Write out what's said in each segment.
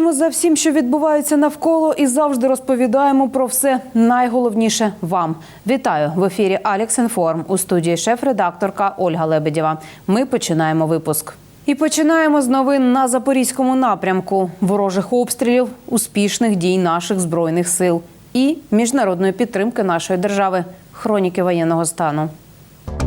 Стежимо за всім, що відбувається навколо, і завжди розповідаємо про все найголовніше вам. Вітаю в ефірі Алекс Інформ у студії шеф-редакторка Ольга Лебедєва. Ми починаємо випуск. І починаємо з новин на запорізькому напрямку, ворожих обстрілів, успішних дій наших збройних сил і міжнародної підтримки нашої держави. Хроніки воєнного стану.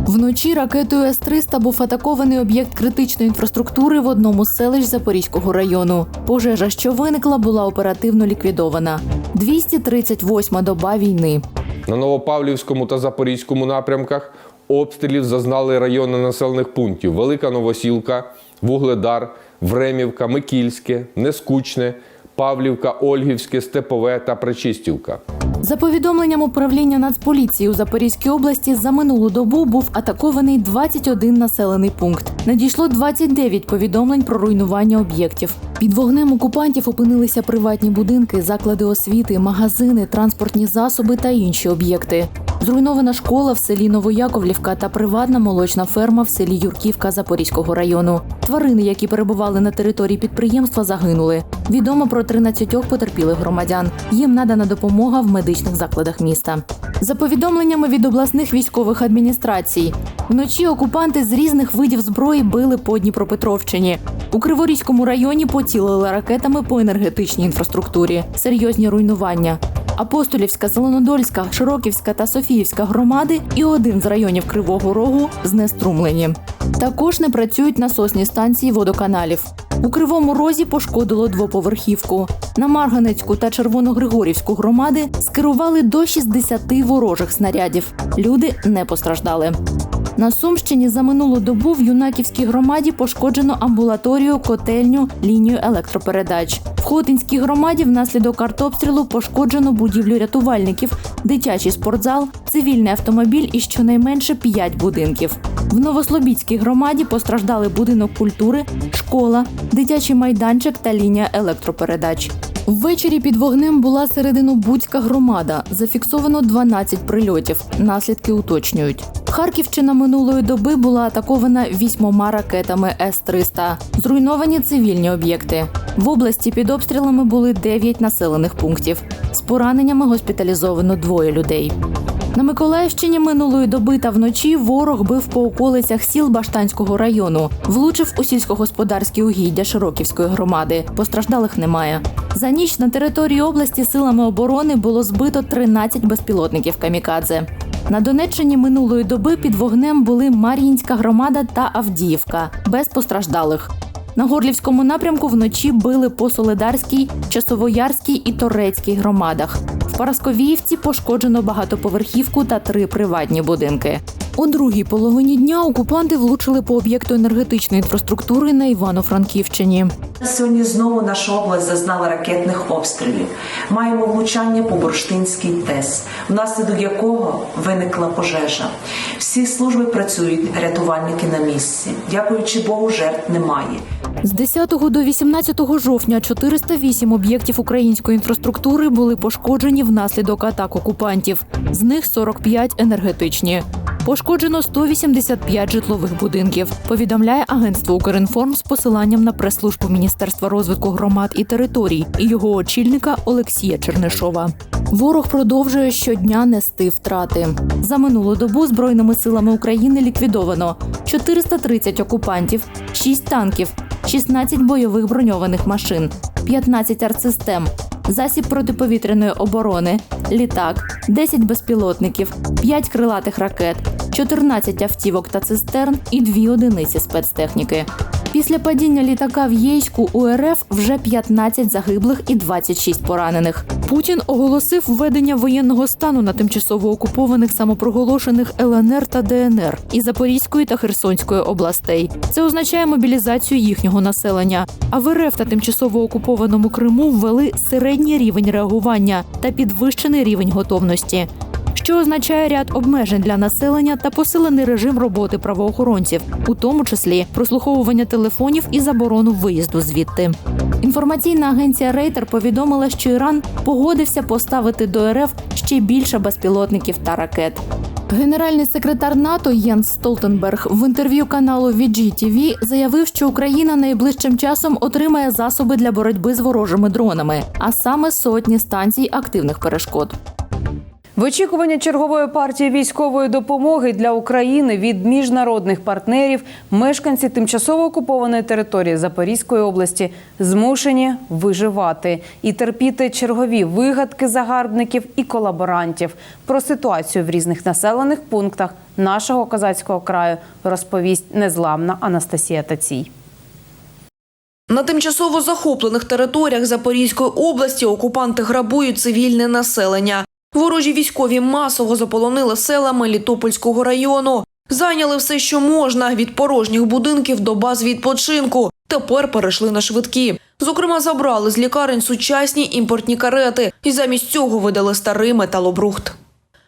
Вночі ракетою С-300 був атакований об'єкт критичної інфраструктури в одному з селищ Запорізького району. Пожежа, що виникла, була оперативно ліквідована. 238-ма доба війни. На Новопавлівському та Запорізькому напрямках обстрілів зазнали райони населених пунктів Велика Новосілка, Вугледар, Времівка, Микільське, Нескучне, Павлівка, Ольгівське, Степове та Пречистівка. За повідомленням управління Нацполіції у Запорізькій області за минулу добу був атакований 21 населений пункт. Надійшло 29 повідомлень про руйнування об'єктів. Під вогнем окупантів опинилися приватні будинки, заклади освіти, магазини, транспортні засоби та інші об'єкти. Зруйнована школа в селі Новояковлівка та приватна молочна ферма в селі Юрківка Запорізького району. Тварини, які перебували на території підприємства, загинули. Відомо про 13 потерпілих громадян. Їм надана допомога в медичних закладах міста. За повідомленнями від обласних військових адміністрацій, вночі окупанти з різних видів зброї били по Дніпропетровщині. У Криворізькому районі поцілили ракетами по енергетичній інфраструктурі. Серйозні руйнування. Апостолівська, Зеленодольська, Широківська та Софіївська громади і один з районів Кривого Рогу знеструмлені. Також не працюють насосні станції водоканалів. У Кривому Розі пошкодило двоповерхівку. На Марганецьку та Червоногригорівську громади скерували до 60 ворожих снарядів. Люди не постраждали. На Сумщині за минулу добу в юнаківській громаді пошкоджено амбулаторію, котельню, лінію електропередач. В Хотинській громаді внаслідок артобстрілу пошкоджено будівлю рятувальників, дитячий спортзал, цивільний автомобіль і щонайменше 5 будинків. В Новослобідській громаді постраждали будинок культури, школа, дитячий майданчик та лінія електропередач. Ввечері під вогнем була серединобудська громада. Зафіксовано 12 прильотів. Наслідки уточнюють. Харківщина минулої доби була атакована вісьмома ракетами С-300. Зруйновані цивільні об'єкти. В області під обстрілами були 9 населених пунктів. З пораненнями госпіталізовано двоє людей. На Миколаївщині минулої доби та вночі ворог бив по околицях сіл Баштанського району, влучив у сільськогосподарські угіддя Широківської громади. Постраждалих немає. За ніч на території області силами оборони було збито 13 безпілотників камікадзе. На Донеччині минулої доби під вогнем були Мар'їнська громада та Авдіївка без постраждалих. На Горлівському напрямку вночі били по Солидарській, Часовоярській і Торецькій громадах. В Парасковіївці пошкоджено багатоповерхівку та три приватні будинки. У другій половині дня окупанти влучили по об'єкту енергетичної інфраструктури на Івано-Франківщині. Сьогодні знову наша область зазнала ракетних обстрілів. Маємо влучання по Бурштинській ТЕС, внаслідок якого виникла пожежа. Всі служби працюють, рятувальники на місці. Дякуючи Богу, жертв немає. З 10 до 18 жовтня 408 об'єктів української інфраструктури були пошкоджені внаслідок атак окупантів. З них 45 енергетичні. Пошкоджено 185 житлових будинків. Повідомляє агентство Укрінформ з посиланням на прес-службу Міністерства розвитку громад і територій і його очільника Олексія Чернишова. Ворог продовжує щодня нести втрати. За минулу добу збройними силами України ліквідовано 430 окупантів, 6 танків, 16 бойових броньованих машин, 15 артсистем, засіб протиповітряної оборони, літак, 10 безпілотників, 5 крилатих ракет, 14 автівок та цистерн і 2 одиниці спецтехніки. Після падіння літака в Єйську у РФ вже 15 загиблих і 26 поранених. Путін оголосив введення воєнного стану на тимчасово окупованих самопроголошених ЛНР та ДНР і Запорізької та Херсонської областей. Це означає мобілізацію їхнього населення. А в РФ та тимчасово окупованому Криму ввели середній рівень реагування та підвищений рівень готовності. Що означає ряд обмежень для населення та посилений режим роботи правоохоронців, у тому числі прослуховування телефонів і заборону виїзду звідти. Інформаційна агенція Рейтер повідомила, що Іран погодився поставити до РФ ще більше безпілотників та ракет. Генеральний секретар НАТО Єнс Столтенберг в інтерв'ю каналу VGTV заявив, що Україна найближчим часом отримає засоби для боротьби з ворожими дронами, а саме сотні станцій активних перешкод. В очікуванні чергової партії військової допомоги для України від міжнародних партнерів мешканці тимчасово окупованої території Запорізької області змушені виживати і терпіти чергові вигадки загарбників і колаборантів. Про ситуацію в різних населених пунктах нашого козацького краю розповість незламна Анастасія Тацій. На тимчасово захоплених територіях Запорізької області окупанти грабують цивільне населення. Ворожі військові масово заполонили села Мелітопольського району. Зайняли все, що можна від порожніх будинків до баз відпочинку. Тепер перейшли на швидкі. Зокрема, забрали з лікарень сучасні імпортні карети і замість цього видали старий металобрухт.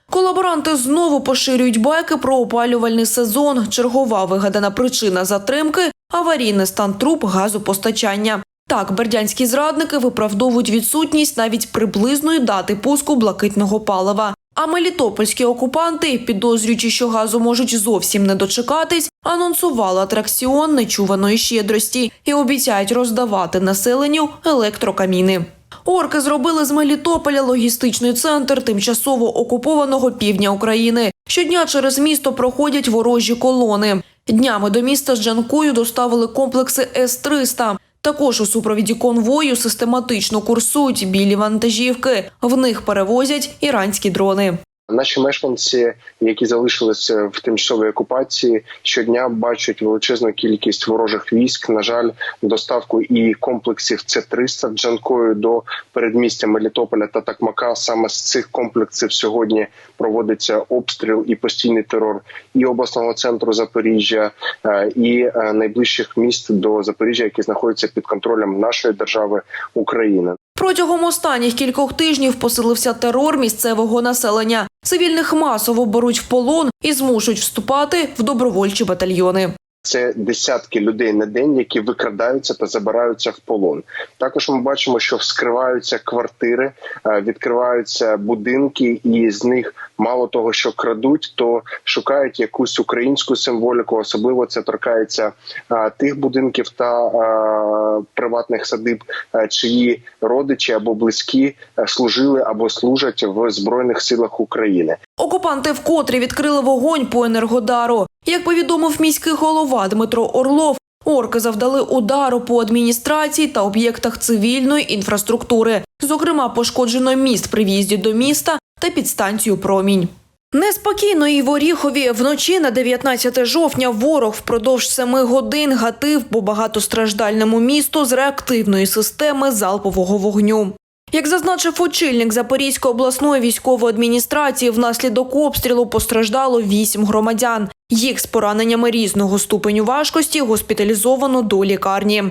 Колаборанти знову поширюють байки про опалювальний сезон. Чергова вигадана причина затримки аварійний стан труб газопостачання. Так, бердянські зрадники виправдовують відсутність навіть приблизної дати пуску блакитного палива. А мелітопольські окупанти, підозрюючи, що газу можуть зовсім не дочекатись, анонсували атракціон нечуваної щедрості і обіцяють роздавати населенню електрокаміни. Орки зробили з Мелітополя логістичний центр тимчасово окупованого півдня України. Щодня через місто проходять ворожі колони. Днями до міста з Джанкою доставили комплекси С-300. Також у супровіді конвою систематично курсують білі вантажівки. В них перевозять іранські дрони. Наші мешканці, які залишилися в тимчасовій окупації, щодня бачать величезну кількість ворожих військ. На жаль, доставку і комплексів С-300 Джанкою до передмістя Мелітополя та Такмака. Саме з цих комплексів сьогодні проводиться обстріл і постійний терор і обласного центру Запоріжжя, е, і е, найближчих міст до Запоріжжя, які знаходяться під контролем нашої держави України. Протягом останніх кількох тижнів посилився терор місцевого населення. Цивільних масово беруть в полон і змушують вступати в добровольчі батальйони. Це десятки людей на день, які викрадаються та забираються в полон. Також ми бачимо, що вскриваються квартири, е, відкриваються будинки, і з них мало того, що крадуть, то шукають якусь українську символіку. Особливо це торкається е, тих будинків та е, приватних садиб, е, чиї родичі або близькі служили або служать в збройних силах України. Окупанти вкотре відкрили вогонь по енергодару. Як повідомив міський голова Дмитро Орлов, орки завдали удару по адміністрації та об'єктах цивільної інфраструктури. Зокрема, пошкоджено міст при в'їзді до міста та підстанцію Промінь. Неспокійно і в Оріхові вночі на 19 жовтня ворог впродовж семи годин гатив по багатостраждальному місту з реактивної системи залпового вогню. Як зазначив очільник Запорізької обласної військової адміністрації, внаслідок обстрілу постраждало вісім громадян. Їх з пораненнями різного ступеню важкості госпіталізовано до лікарні.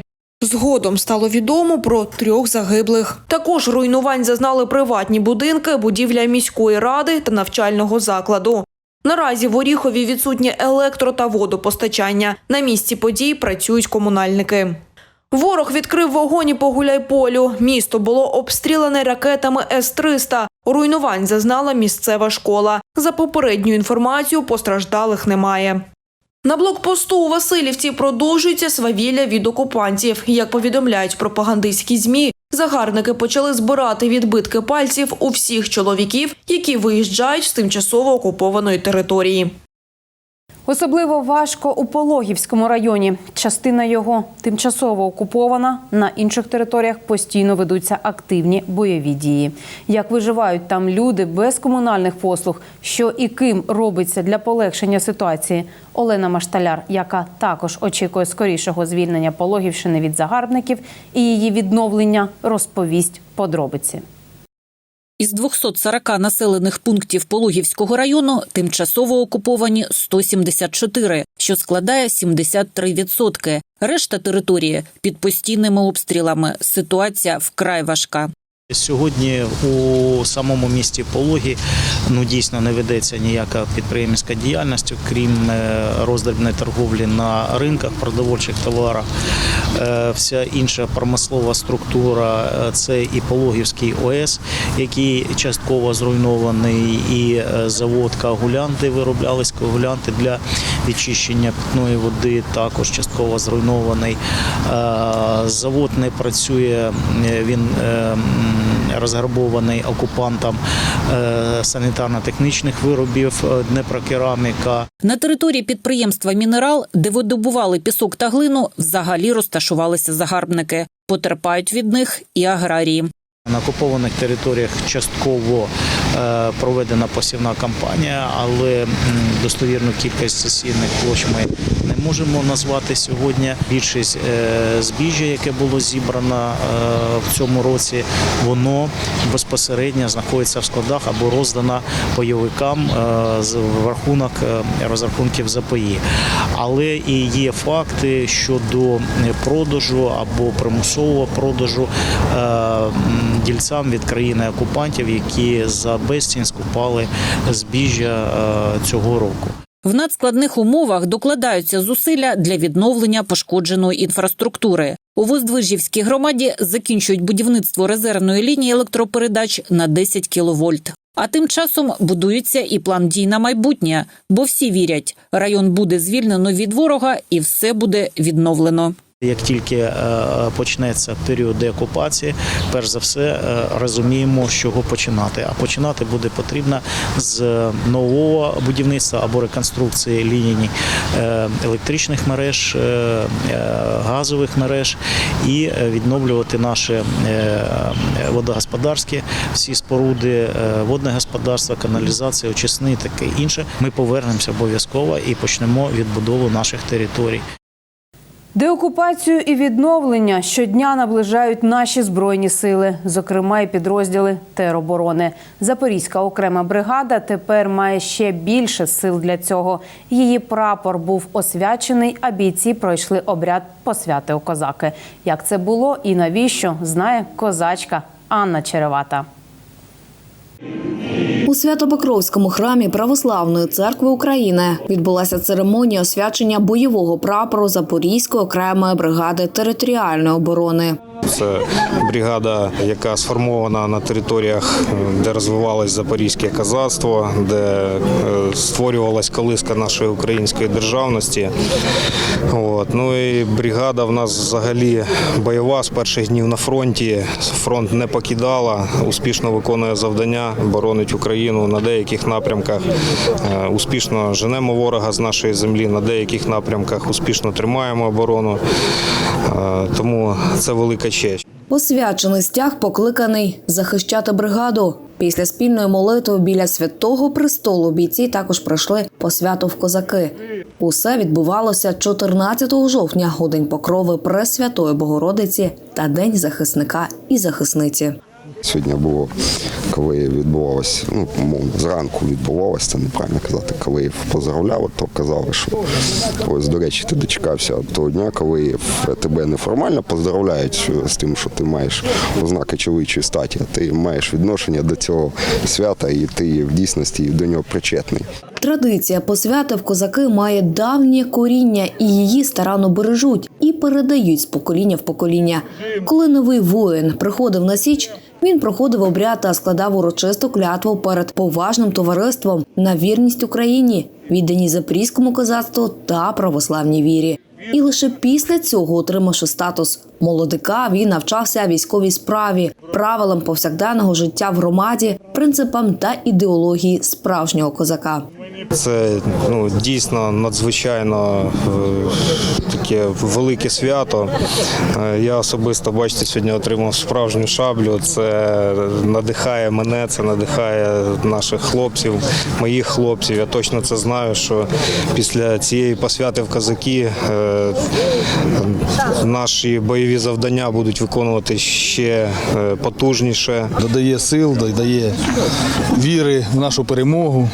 Згодом стало відомо про трьох загиблих. Також руйнувань зазнали приватні будинки, будівля міської ради та навчального закладу. Наразі в Оріхові відсутнє електро та водопостачання. На місці подій працюють комунальники. Ворог відкрив вогонь по Гуляйполю. Місто було обстріляне ракетами С-300. Руйнувань зазнала місцева школа. За попередню інформацію постраждалих немає. На блокпосту у Васильівці продовжується свавілля від окупантів. Як повідомляють пропагандистські змі, загарбники почали збирати відбитки пальців у всіх чоловіків, які виїжджають з тимчасово окупованої території. Особливо важко у Пологівському районі. Частина його тимчасово окупована. На інших територіях постійно ведуться активні бойові дії. Як виживають там люди без комунальних послуг, що і ким робиться для полегшення ситуації. Олена Машталяр, яка також очікує скорішого звільнення Пологівщини від загарбників і її відновлення, розповість подробиці. Із 240 населених пунктів Пологівського району тимчасово окуповані 174, що складає 73%. Решта території під постійними обстрілами. Ситуація вкрай важка. Сьогодні у самому місті Пологі ну дійсно не ведеться ніяка підприємницька діяльність, крім е, роздрібної торговлі на ринках продовольчих товарах. Е, Вся інша промислова структура е, це і Пологівський ОС, який частково зруйнований, і завод Кагулян, де вироблялись коагулянти для відчищення питної води, також частково зруйнований. Завод не працює, він розграбований окупантом е, санітарно-технічних виробів е, Днепрокераміка. На території підприємства Мінерал, де видобували пісок та глину, взагалі розташувалися загарбники. Потерпають від них і аграрії. На окупованих територіях частково проведена посівна кампанія, але достовірну кількість засіяних площ ми не можемо назвати сьогодні. Більшість е, збіжжя, яке було зібрано е, в цьому році, воно безпосередньо знаходиться в складах або роздано бойовикам е, з рахунок е, розрахунків ЗПІ. Але і є факти щодо продажу або примусового продажу е, дільцям від країни окупантів, які за безцінь скупали збіжжя е, цього року. В надскладних умовах докладаються зусилля для відновлення пошкодженої інфраструктури. У Воздвижівській громаді закінчують будівництво резервної лінії електропередач на 10 кВт. А тим часом будується і план дій на майбутнє, бо всі вірять, район буде звільнено від ворога і все буде відновлено. Як тільки е, почнеться період деокупації, перш за все е, розуміємо, з чого починати. А починати буде потрібно з нового будівництва або реконструкції ліній е, електричних мереж, газових мереж і відновлювати наші водогосподарські всі споруди, водне господарство, каналізація, очисни таке інше. Ми повернемося обов'язково і почнемо відбудову наших територій. Деокупацію і відновлення щодня наближають наші збройні сили, зокрема і підрозділи тероборони. Запорізька окрема бригада тепер має ще більше сил для цього. Її прапор був освячений, а бійці пройшли обряд посвяти у козаки. Як це було і навіщо знає козачка Анна Черевата. У Свято-Покровському храмі Православної церкви України відбулася церемонія освячення бойового прапору Запорізької окремої бригади територіальної оборони. Це бригада, яка сформована на територіях, де розвивалось запорізьке козацтво, де е, створювалась колиска нашої української державності. От. Ну і бригада в нас взагалі бойова з перших днів на фронті. Фронт не покидала, успішно виконує завдання, боронить Україну на деяких напрямках. Е, Успішно женемо ворога з нашої землі, на деяких напрямках успішно тримаємо оборону. Е, Тому це велика честь. Освячений стяг покликаний захищати бригаду. Після спільної молитви біля святого престолу бійці також пройшли по свято в козаки. Усе відбувалося 14 жовтня у покрови Пресвятої Богородиці та День захисника і захисниці. Сьогодні було, коли відбувалося, ну, зранку відбувалося, це неправильно казати, коли їх поздравляли, то казали, що ось, до речі, ти дочекався того дня, коли тебе неформально поздравляють з тим, що ти маєш ознаки чоловічої статі, а ти маєш відношення до цього свята, і ти в дійсності до нього причетний. Традиція посвяти в козаки має давнє коріння, і її старанно бережуть і передають з покоління в покоління. Коли новий воїн приходив на січ, він проходив обряд та складав урочисту клятву перед поважним товариством на вірність Україні, віддані запорізькому козацтву та православній вірі. І лише після цього, отримавши статус молодика, він навчався військовій справі, правилам повсякденного життя в громаді, принципам та ідеології справжнього козака. Це ну, дійсно надзвичайно е, таке велике свято. Е, Я особисто, бачите, сьогодні отримав справжню шаблю. Це надихає мене, це надихає наших хлопців, моїх хлопців. Я точно це знаю, що після цієї посвяти в козаки е, наші бойові завдання будуть виконувати ще потужніше. додає сил, додає віри в нашу перемогу.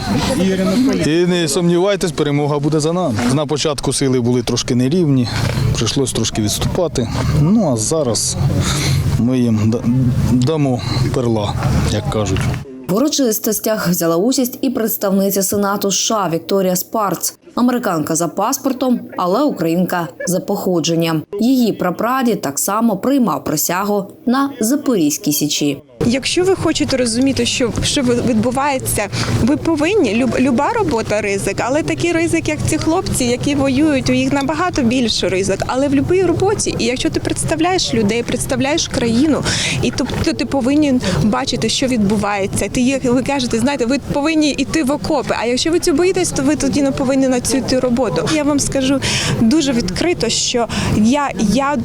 І не сумнівайтесь, перемога буде за нами. На початку сили були трошки нерівні, прийшлось трошки відступати. Ну а зараз ми їм дамо перла, як кажуть. В урочистостях взяла участь і представниця Сенату США Вікторія Спарц, американка за паспортом, але українка за походженням. Її прапрадід так само приймав присягу на Запорізькій січі. Якщо ви хочете розуміти, що, що відбувається, ви повинні люб, люба робота ризик, але такий ризик, як ці хлопці, які воюють, у їх набагато більше ризик. Але в будь-якій роботі, і якщо ти представляєш людей, представляєш країну, і то, то ти повинен бачити, що відбувається. Ти є, ви кажете, знаєте, ви повинні йти в окопи. А якщо ви цього боїтесь, то ви тоді не повинні на цю йти роботу. Я вам скажу дуже відкрито, що я, я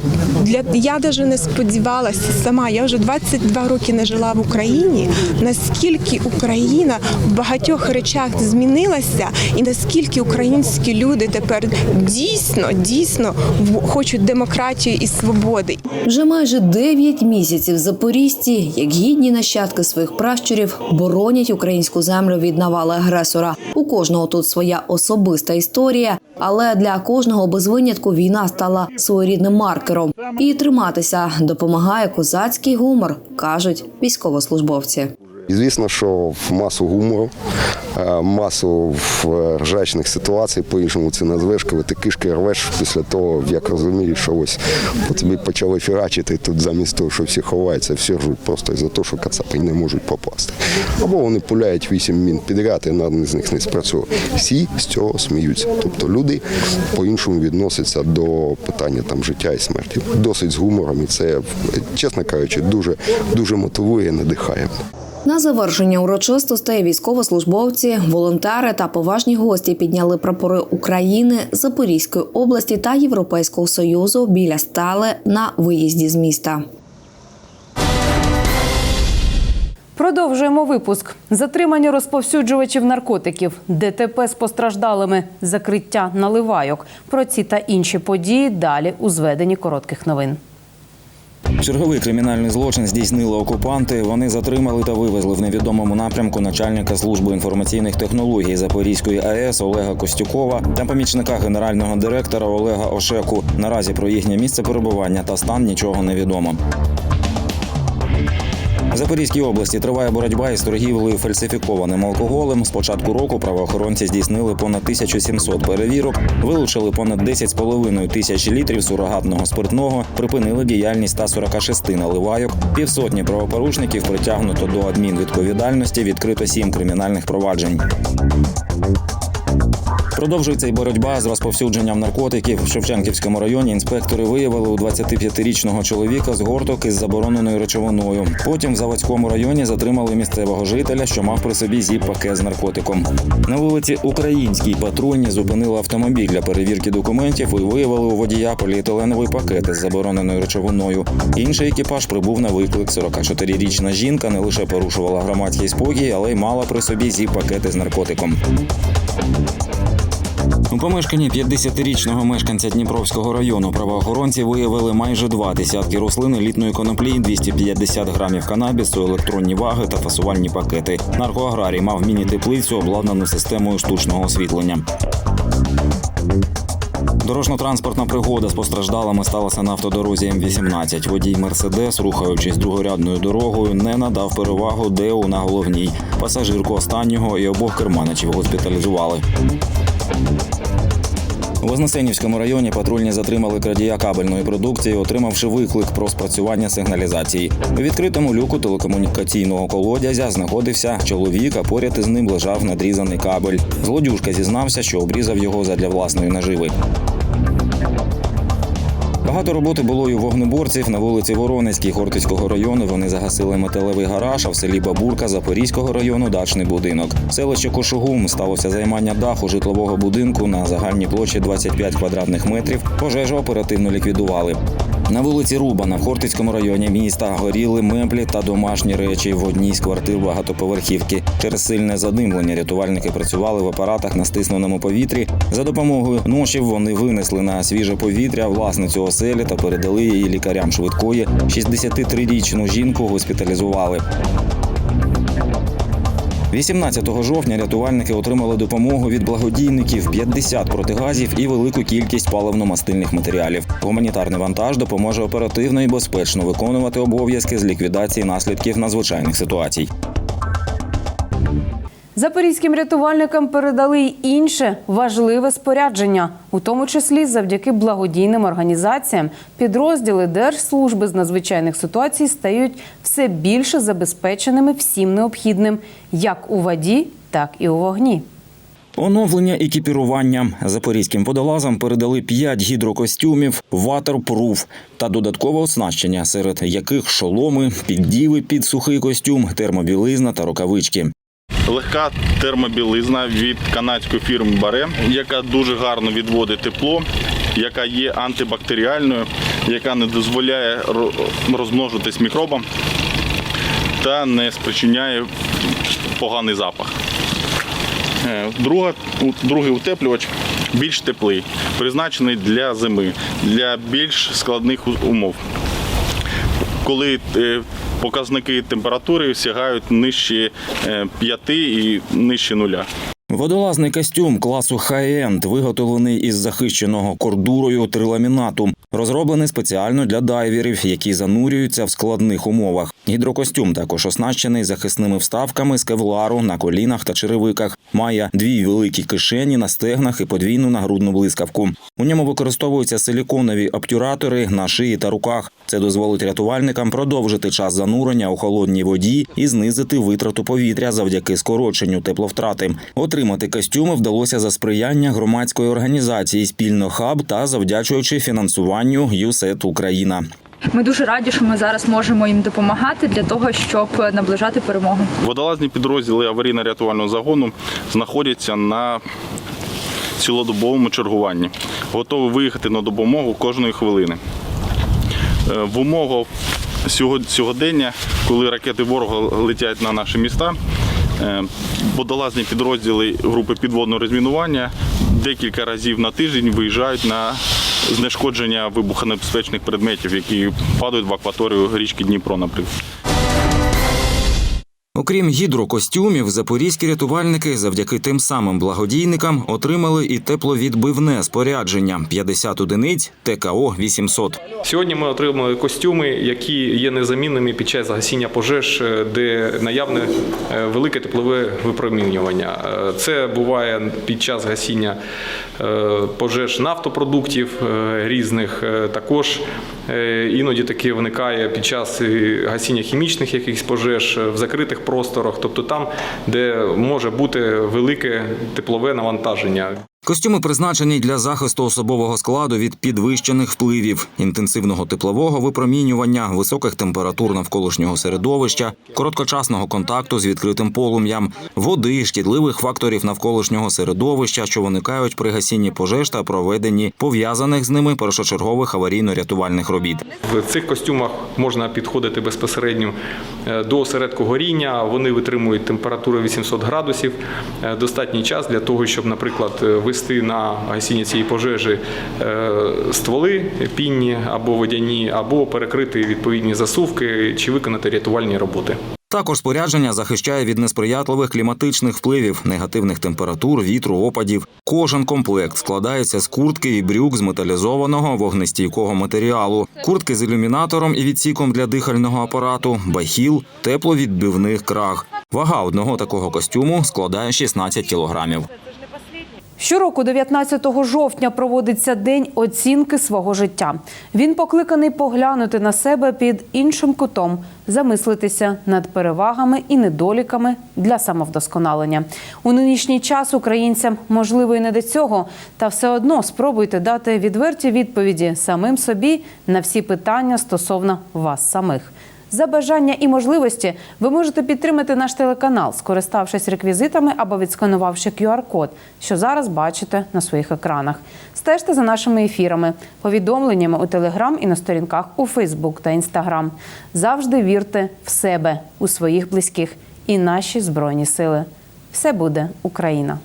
для я навіть не сподівалася сама. Я вже 22 роки не жила в Україні. Наскільки Україна в багатьох речах змінилася, і наскільки українські люди тепер дійсно дійсно хочуть демократії і свободи. Вже майже 9 місяців запорізьці, як гідні нащадки своїх пращурів, боронять українську землю від навали агресора. У кожного тут своя особиста історія, але для кожного без винятку війна стала своєрідним маркером. І триматися допомагає козацький гумор, кажуть військовослужбовці. Звісно, що в масу гумору, е, масу в ржачних ситуацій, по-іншому це назвеш, коли ти кишки рвеш після того, як розумієш, що ось по тобі почали фігачити тут замість того, що всі ховаються, всі ржуть просто із-за того, що кацапи не можуть попасти. Або вони пуляють вісім мін підряд, і на з них не спрацьовує. Всі з цього сміються. Тобто люди по-іншому відносяться до питання там життя і смерті. Досить з гумором, і це, чесно кажучи, дуже, дуже мотивує, надихає. На завершення урочистостей військовослужбовці, волонтери та поважні гості підняли прапори України, Запорізької області та Європейського союзу біля стали на виїзді з міста. Продовжуємо випуск. Затримання розповсюджувачів наркотиків, ДТП з постраждалими, закриття наливайок. Про ці та інші події далі у зведенні коротких новин. Черговий кримінальний злочин здійснили окупанти. Вони затримали та вивезли в невідомому напрямку начальника служби інформаційних технологій Запорізької АЕС Олега Костюкова та помічника генерального директора Олега Ошеку. Наразі про їхнє місце перебування та стан нічого не відомо. В Запорізькій області триває боротьба із торгівлею фальсифікованим алкоголем. З початку року правоохоронці здійснили понад 1700 перевірок, вилучили понад 10,5 тисяч літрів сурогатного спиртного, припинили діяльність 146 наливайок. Півсотні правопорушників притягнуто до адмінвідповідальності. Відкрито сім кримінальних проваджень. Продовжується й боротьба з розповсюдженням наркотиків. В Шевченківському районі інспектори виявили у 25-річного чоловіка згорток із забороненою речовиною. Потім в Заводському районі затримали місцевого жителя, що мав при собі зіп-пакет з наркотиком. На вулиці Українській патрульні зупинили автомобіль для перевірки документів і виявили у водія поліетиленовий пакет із забороненою речовиною. Інший екіпаж прибув на виклик. 44-річна жінка не лише порушувала громадський спокій, але й мала при собі зіп-пакети з наркотиком. У помешканні 50-річного мешканця Дніпровського району правоохоронці виявили майже два десятки рослин елітної коноплі, 250 грамів канабісу, електронні ваги та фасувальні пакети. Наркоаграрій мав міні-теплицю, обладнану системою штучного освітлення. Дорожньо-транспортна пригода з постраждалими сталася на автодорозі М18. Водій Мерседес, рухаючись другорядною дорогою, не надав перевагу ДЕУ на головній. Пасажирку останнього і обох керманичів госпіталізували. У Вознесенівському районі патрульні затримали крадія кабельної продукції, отримавши виклик про спрацювання сигналізації. У відкритому люку телекомунікаційного колодязя знаходився чоловік, а поряд із ним лежав надрізаний кабель. Злодюжка зізнався, що обрізав його задля власної наживи. Багато роботи було і у вогнеборців на вулиці Воронецькій Хортицького району. Вони загасили металевий гараж, а в селі Бабурка Запорізького району дачний будинок. В селищі Кошугум сталося займання даху житлового будинку на загальній площі 25 квадратних метрів. Пожежу оперативно ліквідували. На вулиці Рубана в Хортицькому районі міста горіли меблі та домашні речі в одній з квартир багатоповерхівки. Через сильне задимлення рятувальники працювали в апаратах на стисненому повітрі. За допомогою ношів вони винесли на свіже повітря власницю оселі та передали її лікарям швидкої. 63-річну жінку госпіталізували. 18 жовтня рятувальники отримали допомогу від благодійників 50 протигазів і велику кількість паливно-мастильних матеріалів. Гуманітарний вантаж допоможе оперативно і безпечно виконувати обов'язки з ліквідації наслідків надзвичайних ситуацій. Запорізьким рятувальникам передали й інше важливе спорядження, у тому числі завдяки благодійним організаціям. Підрозділи Держслужби з надзвичайних ситуацій стають все більше забезпеченими всім необхідним, як у воді, так і у вогні. Оновлення екіпірування запорізьким водолазам передали 5 гідрокостюмів, ватерпруф та додаткове оснащення, серед яких шоломи, піддіви під сухий костюм, термобілизна та рукавички. Легка термобілизна від канадської фірми Баре, яка дуже гарно відводить тепло, яка є антибактеріальною, яка не дозволяє розмножитись мікробам та не спричиняє поганий запах. Е, Друга, другий утеплювач більш теплий, призначений для зими, для більш складних умов. Коли е, показники температури сягають нижче 5 і нижче нуля. Водолазний костюм класу хай-енд виготовлений із захищеного кордурою триламінату, розроблений спеціально для дайверів, які занурюються в складних умовах. Гідрокостюм також оснащений захисними вставками з кевлару на колінах та черевиках. Має дві великі кишені на стегнах і подвійну нагрудну блискавку. У ньому використовуються силіконові обтюратори на шиї та руках. Це дозволить рятувальникам продовжити час занурення у холодній воді і знизити витрату повітря завдяки скороченню тепловтрати. Отримати костюми вдалося за сприяння громадської організації Спільно хаб та завдячуючи фінансуванню ЮСЕТ Україна. Ми дуже раді, що ми зараз можемо їм допомагати для того, щоб наближати перемогу. Водолазні підрозділи аварійно-рятувального загону знаходяться на цілодобовому чергуванні, готові виїхати на допомогу кожної хвилини. Е, В умовах сього- сьогодення, коли ракети ворога летять на наші міста, е, водолазні підрозділи групи підводного розмінування декілька разів на тиждень виїжджають на знешкодження вибухонебезпечних предметів, які падають в акваторію річки Дніпро, наприклад. Окрім гідрокостюмів, запорізькі рятувальники завдяки тим самим благодійникам отримали і тепловідбивне спорядження 50 одиниць ТКО 800. Сьогодні ми отримали костюми, які є незамінними під час гасіння пожеж, е, де наявне е, велике теплове випромінювання. Е, Це буває під час гасіння пожеж нафтопродуктів різних. Також іноді таке виникає під час гасіння хімічних якихось пожеж в закритих просторах, тобто там, де може бути велике теплове навантаження. Костюми призначені для захисту особового складу від підвищених впливів, інтенсивного теплового випромінювання, високих температур навколишнього середовища, короткочасного контакту з відкритим полум'ям, води, шкідливих факторів навколишнього середовища, що виникають при гасінні пожеж та проведенні пов'язаних з ними першочергових аварійно-рятувальних робіт. В цих костюмах можна підходити безпосередньо е, до осередку горіння. Вони витримують температуру 800 градусів. Е, Достатній час для того, щоб, наприклад, е, вести на гасіння цієї пожежі е, стволи пінні або водяні, або перекрити відповідні засувки чи виконати рятувальні роботи. Також спорядження захищає від несприятливих кліматичних впливів, негативних температур, вітру, опадів. Кожен комплект складається з куртки і брюк з металізованого вогнестійкого матеріалу, куртки з ілюмінатором і відсіком для дихального апарату, бахіл, тепловідбивних краг. Вага одного такого костюму складає 16 кілограмів. Щороку, 19 жовтня, проводиться день оцінки свого життя. Він покликаний поглянути на себе під іншим кутом, замислитися над перевагами і недоліками для самовдосконалення. У нинішній час українцям можливо і не до цього, та все одно спробуйте дати відверті відповіді самим собі на всі питання стосовно вас самих. За бажання і можливості ви можете підтримати наш телеканал, скориставшись реквізитами або відсканувавши QR-код, що зараз бачите на своїх екранах. Стежте за нашими ефірами, повідомленнями у Телеграм і на сторінках у Фейсбук та Інстаграм. Завжди вірте в себе, у своїх близьких і наші збройні сили. Все буде Україна!